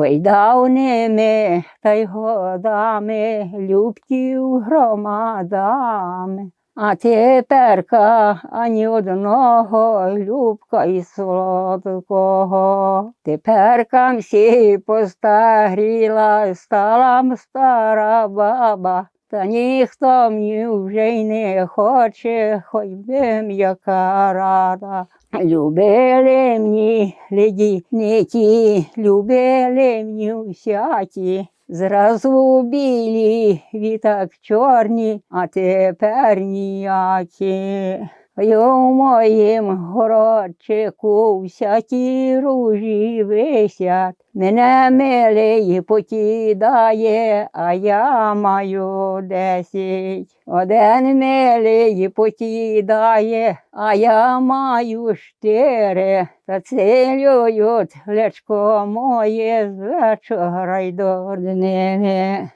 Ой, давними та й годами, любків громадами. А теперка ані одного любка і солодкого. Теперка всі постаріла, стала стара баба. Та ніхто мені вже й не хоче, хоч би м'яка рада. Любили мені леді не ті, любили мені всякі. Зразу білі, вітак чорні, а тепер ніякі. У моїм городчику всякі ружі висять. Мене милий потідає, а я маю десять. Один милий потідає, а я маю чотири. Та цілюють лечко моє з вечора й до днини.